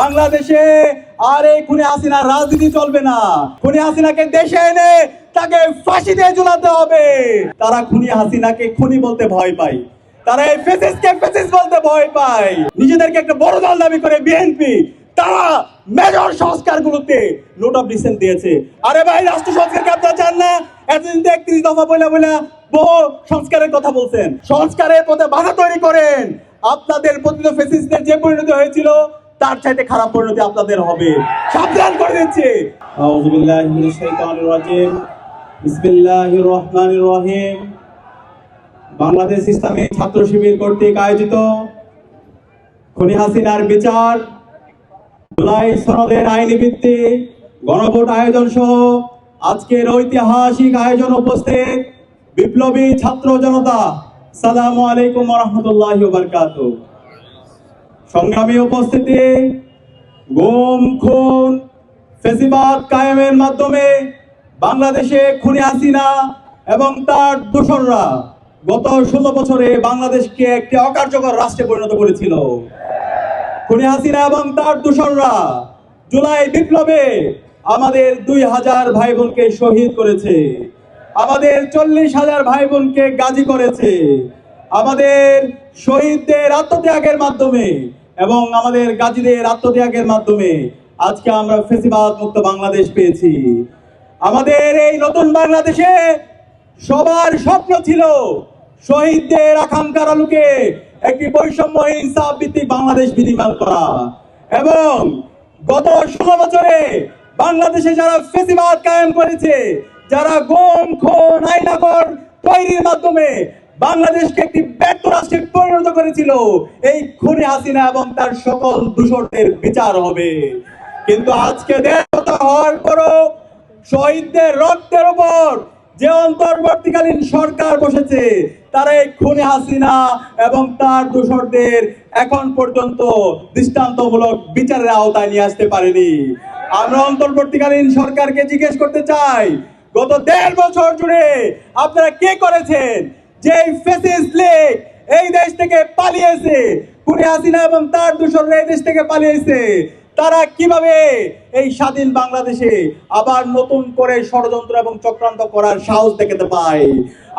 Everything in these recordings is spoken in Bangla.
বাংলাদেশে আর এই খুনে হাসিনার রাজনীতি চলবে না। খুনি হাসিনাকে দেশে এনে তাকে ফাঁসি দিয়ে ঝুলাতে হবে। তারা খুনি হাসিনাকে খুনি বলতে ভয় পায়। তারা এই ফেসিসকে ফেসিস বলতে ভয় পায়। নিজেদেরকে একটা বড় দল দাবি করে বিএনপি। তারা মেজর সংস্কারগুলোতে নোট অফ ডিসেন্ট দিয়েছে। আরে ভাই, রাষ্ট্র সংস্কারকে আপনারা চান না? এতদিন তো একত্রিশ দফা বলে বলে বহু সংস্কারের কথা বলছেন। সংস্কারের পথে বাধা তৈরি করেন। আপনাদের পতিত ফেসিস্টদের যে পরিণতি হয়েছিল তার চাইতে খারাপ পরিণতি আপনাদের হবে। সাবধান করে দিচ্ছি। বাংলাদেশ ইসলামী ছাত্র শিবির কর্তৃক আয়োজিত খনি হাসিনার বিচার, জুলাই সনদের আইনি ভিত্তি, গণভোট আয়োজন সহ আজকের ঐতিহাসিক আয়োজন উপস্থিত বিপ্লবী ছাত্র জনতা। সালাম আলাইকুম রহমতুল্লাহ বারকাত সংগ্রামী উপস্থিতি, গুম, খুন, ফেসিবাদ কায়েমের মাধ্যমে বাংলাদেশে খুনি হাসিনা এবং তার দোসররা গত ষোলো বছরে বাংলাদেশকে একটি অকার্যকর রাষ্ট্রে পরিণত করেছিল। খুনি হাসিনা এবং তার দূষণরা জুলাই বিপ্লবে আমাদের দুই হাজার ভাই বোনকে শহীদ করেছে, আমাদের চল্লিশ হাজার ভাই বোনকে গাজী করেছে, আমাদের শহীদদের আত্মত্যাগের মাধ্যমে এবং আমাদের গাজীদের আত্মত্যাগের মাধ্যমে আজকে আমরা ফেসিবাদ মুক্ত বাংলাদেশ পেয়েছি। আমাদের এই নতুন বাংলাদেশে সবার স্বপ্ন ছিল শহীদদের আকাঙ্ক্ষার আলোকে একটি বৈষম্য ইনসাফ ভিত্তিক বাংলাদেশ বিনির্মাণ করা এবং গত ষোলো বছরে বাংলাদেশে যারা ফেসিবাদ কায়েম করেছে, যারা গম খুন আইনাগর তৈরির মাধ্যমে বাংলাদেশকে একটি ব্যর্থ রাষ্ট্রে করেছিল, এই খুনি হাসিনা এবং তার সকল দূষণের বিচার হবে। কিন্তু আজকে দেশ হওয়ার পরও শহীদদের রক্তের উপর যে অন্তর্বর্তীকালীন সরকার বসেছে, তারা এই খুনি হাসিনা এবং তার দোসরদের এখন পর্যন্ত দৃষ্টান্তমূলক বিচারের আওতায় নিয়ে আসতে পারেনি। আমরা অন্তর্বর্তীকালীন সরকারকে জিজ্ঞেস করতে চাই, গত দেড় বছর জুড়ে আপনারা কে করেছেন? যে ফেসিস লীগ এই দেশ থেকে পালিয়েছে। খুনি হাসিনা এবং তার দোসররা এই দেশ থেকে পালিয়েছে। তারা কীভাবে এই স্বাধীন বাংলাদেশে আবার নতুন করে ষড়যন্ত্র এবং চক্রান্ত করার সাহস দেখাতে পায়?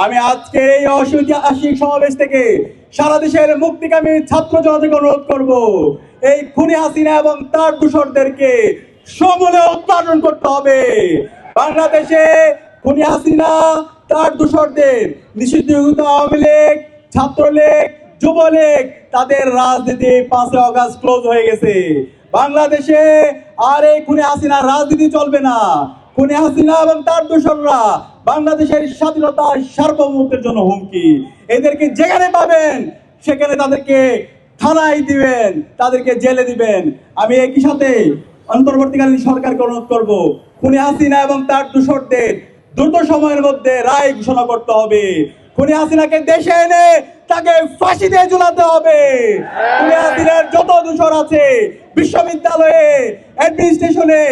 আমি আজকে এই ঐতিহাসিক সমাবেশ থেকে সারা দেশের মুক্তিকামী ছাত্র জনতাকে অনুরোধ করব, এই খুনি হাসিনা এবং তার দূষরদেরকে সমূলে উৎপাদন করতে হবে। বাংলাদেশে খুনি হাসিনা, তার দূষরদের নিষিদ্ধ আওয়ামী লীগ ছাত্রলীগ, যুবলীগ, তাদের রাজনীতি পাঁচই অগাস্ট ক্লোজ হয়ে গেছে। বাংলাদেশে আর এই খুনে হাসিনা রাজনীতি চলবে না। খুনে হাসিনা এবং তার দোসররা বাংলাদেশের স্বাধীনতা সার্বভৌমত্বের জন্য হুমকি। এদেরকে যেখানে পাবেন, সেখানে তাদেরকে থানায় দিবেন, তাদেরকে জেলে দিবেন। আমি একই সাথে অন্তর্বর্তীকালীন সরকারকে অনুরোধ করব, খুনে হাসিনা এবং তার দূষরদের দ্রুত সময়ের মধ্যে রায় ঘোষণা করতে হবে। খুনি হাসিনাকে দেশে এনে তাকে ফাঁসি দিয়ে ঝুলাতে হবে। খুনি হাসিনার যত দূষণ আছে, বিশ্ববিদ্যালয়ে, অ্যাডমিনিস্ট্রেশনে,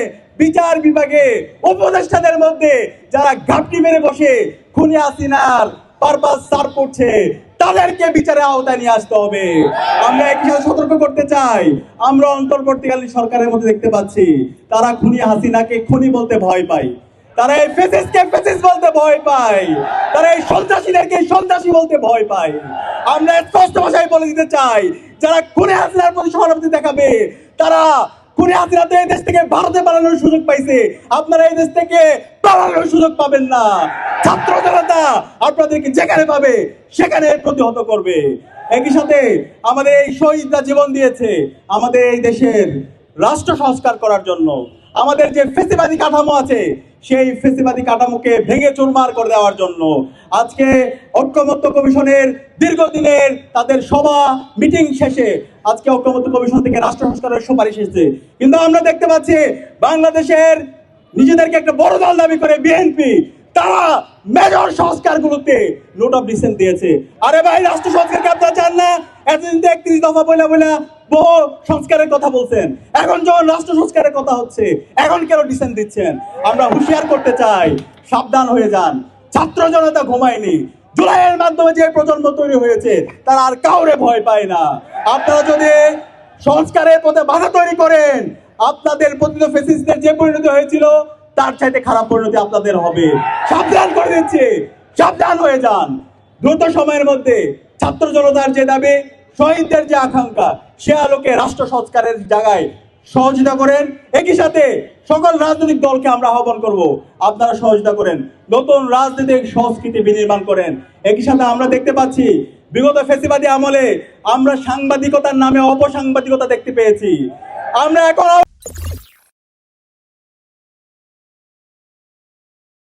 বিচার বিভাগে, উপদেষ্টাদের মধ্যে যারা ঘাপটি মেরে বসে খুনি হাসিনার পারপাস সার করছে, তাদেরকে বিচারের আওতায় নিয়ে আসতে হবে। আমরা একই সাথে সতর্ক করতে চাই। আমরা অন্তর্বর্তীকালীন সরকারের মধ্যে দেখতে পাচ্ছি, তারা খুনি হাসিনাকে খুনি বলতে ভয় পায়। তারা এই ফেসিসকে ফেসিস বলতে ভয় পায়। তারা এই সন্ত্রাসীদেরকে সন্ত্রাসী বলতে ভয় পায়। আমরা স্পষ্ট ভাষায় বলে দিতে চাই, যারা খুনে হাসিনার প্রতি সহানুভূতি দেখাবে, তারা খুনে হাসিনা তো এই দেশ থেকে ভারতে পালানোর সুযোগ পাইছে। আপনারা এই দেশ থেকে পালানোর সুযোগ পাবেন না। ছাত্র জনতা আপনাদেরকে যেখানে পাবে, সেখানে প্রতিহত করবে। একই সাথে আমাদের এই শহীদরা জীবন দিয়েছে আমাদের এই দেশের রাষ্ট্র সংস্কার করার জন্য। আমাদের যে ফেসিবাদী কাঠামো আছে সেই ফেসিবাদী কাঠামোকে ভেঙে চুরমার করে দেওয়ার জন্য আজকে ঐক্যমত্য কমিশনের দীর্ঘদিনের তাদের সভা, মিটিং শেষে আজকে ঐক্যমত্য কমিশন থেকে রাষ্ট্র সংস্কারের সুপারিশ এসেছে। কিন্তু আমরা দেখতে পাচ্ছি বাংলাদেশের নিজেদেরকে একটা বড় দল দাবি করে বিএনপি। তারা মেজর সংস্কারগুলোতে নোট অফ ডিসেন্ট দিয়েছে। আরে ভাই, রাষ্ট্র সংস্কারকে আপনারা চান না? এতদিন তো একত্রিশ দফা বলে বলে বহু সংস্কারের কথা বলছেন। এখন যখন রাষ্ট্র সংস্কারের কথা হচ্ছে, এখন কেন ডিসেন্ট দিচ্ছেন? আমরা হুঁশিয়ার করতে চাই, সাবধান হয়ে যান। ছাত্র জনতা ঘুমায়নি। জুলাইয়ের মাধ্যমে যে প্রজন্ম তৈরি হয়েছে, তারা আর কাউরে ভয় পায় না। আপনারা যদি সংস্কারের পথে বাধা তৈরি করেন, আপনাদের পতিত ফেসিস্টের যে পরিণতি হয়েছিল, তার চাইতে খারাপ পরিণতি আপনাদের হবে। সাবধান করে দিচ্ছে। সাবধান হয়ে যান। দ্রুত সময়ের মধ্যে ছাত্র জনতার যে দাবি শহীদদের যে আকাঙ্ক্ষা, সে আলোকে রাষ্ট্র সংস্কারের জায়গায় সহযোগিতা করেন। একই সাথে সকল রাজনৈতিক দলকে আমরা আহ্বান করব, আপনারা সহযোগিতা করেন। নতুন রাজনৈতিক সংস্কৃতি বিনির্মাণ করেন। একই সাথে আমরা দেখতে পাচ্ছি, বিগত ফেসিবাদী আমলে আমরা সাংবাদিকতার নামে অপসাংবাদিকতা দেখতে পেয়েছি। আমরা এখন